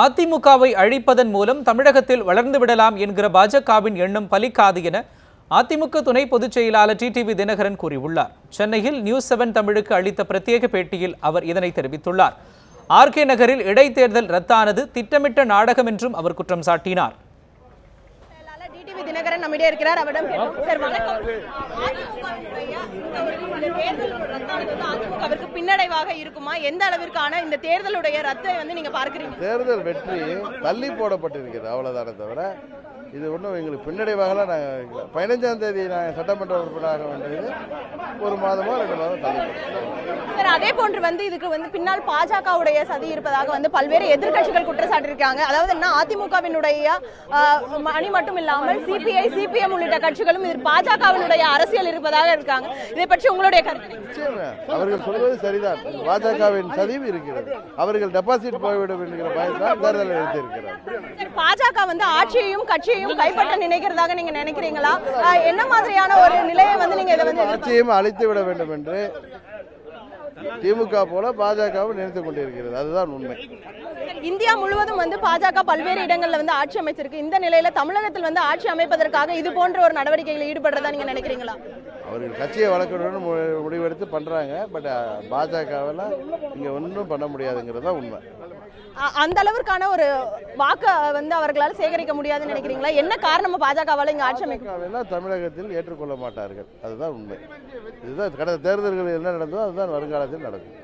அதிமுகவை அழிப்பதன் மூலம் தமிழகத்தில் வளர்ந்து விடலாம் என்கிற பாஜகவின் எண்ணம் பலிக்காது என அதிமுக துணை பொதுச் செயலாளர் டிடிவி தினகரன் கூறியுள்ளார். சென்னையில் நியூஸ் செவன் தமிழுக்கு அளித்த பிரத்யேக பேட்டியில் அவர் இதனை தெரிவித்துள்ளார். ஆர்கே நகரில் இடைத்தேர்தல் ரத்தானது திட்டமிட்ட நாடகம் என்றும் அவர் குற்றம் சாட்டினார். நம்மிடையே இருக்கிறார். அவரிடம். சார் வணக்கம். அதிமுகவிற்கு பின்னடைவாக இருக்குமா? எந்த அளவிற்கான இந்த தேர்தலுடைய ரத்தை வந்து நீங்க பார்க்கறீங்க? தேர்தல் வெற்றி தள்ளி போடப்பட்டிருக்கிறது. அவ்வளவுதானே தவிர இது ஒன்றும் எங்களுக்கு பின்னடைவாகலாம் நாங்கள் பதினஞ்சாம் தேதி நாங்கள் சட்டமன்ற உறுப்பினராக வேண்டியது ஒரு மாதமோ ரெண்டு மாதம் தள்ளி போட்டோம். அதே போன்று வந்து இதுக்கு வந்து பின்னால் பாஜகவுடைய சதி இருப்பதாக வந்து பல்வேறு எதிர்க்கட்சிகள் குற்றச்சாட்டு இருக்காங்க அதாவது என்ன அதிமுகவினுடைய அணி மட்டும் இல்லாமல் சிபிஐ சிபிஎம் உள்ளிட்ட கட்சிகளும் இது பாஜகவினுடைய அரசியல் இருப்பதாக இருக்காங்க. இதை பற்றி உங்களுடைய கருத்து. அவர்கள் சொல்வது சரிதான். பாஜகவின் சதிவு இருக்கிறது. அவர்கள் டெபாசிட் போய்விடும் என்கிற பயத்தான் தேர்தலை எடுத்திருக்கிறார் பாஜக வந்து ஆட்சியையும் கட்சியையும் கைப்பற்ற நினைக்கிறதாக நீங்க நினைக்கிறீங்களா? என்ன மாதிரியான ஒரு நிலையை வந்து நீங்க இதை வந்து ஆட்சியையும் அழித்து விட வேண்டும் என்று திமுக போல பாஜகவும் நினைத்துக் கொண்டிருக்கிறது. அதுதான் உண்மை. இந்தியா முழுவதும் வந்து பாஜக பல்வேறு இடங்கள்ல வந்து ஆட்சி அமைச்சிருக்கு. இந்த நிலையில தமிழகத்தில் வந்து ஆட்சி அமைப்பதற்காக இது போன்ற ஒரு நடவடிக்கையில் ஈடுபடுறதா நீங்க நினைக்கிறீங்களா? அவர்கள் கட்சியை வளர்க்கணும்னு முடிவெடுத்து பண்றாங்க. பட் பாஜகவில் இங்க ஒன்றும் பண்ண முடியாதுங்கிறது தான் உண்மை அந்த அளவிற்கான ஒரு வாக்க வந்து அவர்களால் சேகரிக்க முடியாதுன்னு நினைக்கிறீங்களா? என்ன காரணமா பாஜகவால இங்க ஆட்சி அமைக்கும்? பாஜகவெல்லாம் தமிழகத்தில் ஏற்றுக்கொள்ள மாட்டார்கள். அதுதான் உண்மை. இதுதான் கடந்த தேர்தல்களில் என்ன நடந்ததோ அதுதான் வருங்காலத்தில் நடக்கும்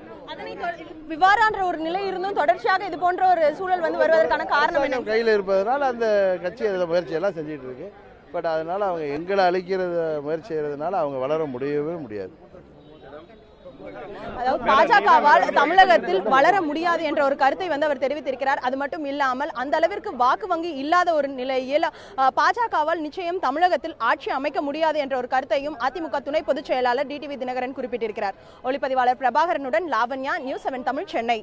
இவ்வாறான ஒரு நிலை இருந்தும் தொடர்ச்சியாக இது போன்ற ஒரு சூழல் வந்து வருவதற்கான காரணம் கையில் இருப்பதனால அந்த கட்சி முயற்சியெல்லாம் செஞ்சிட்டு இருக்கு. பட் அதனால் அவங்க எங்களை அழிக்கிறத முயற்சி செய்யறதுனால அவங்க வளர முடியவே முடியாது. அதாவது பாஜகவால் தமிழகத்தில் வளர முடியாது என்ற ஒரு கருத்தை வந்து அவர் தெரிவித்திருக்கிறார். அது மட்டும் இல்லாமல் அந்த அளவிற்கு வாக்கு வங்கி இல்லாத ஒரு நிலையில் பாஜகவால் நிச்சயம் தமிழகத்தில் ஆட்சி அமைக்க முடியாது என்ற ஒரு கருத்தையும் அதிமுக துணை பொதுச் செயலாளர் டிடிவி தினகரன் குறிப்பிட்டிருக்கிறார். ஒளிப்பதிவாளர் பிரபாகரனுடன் லாவண்யா நியூஸ் செவன் தமிழ் சென்னை.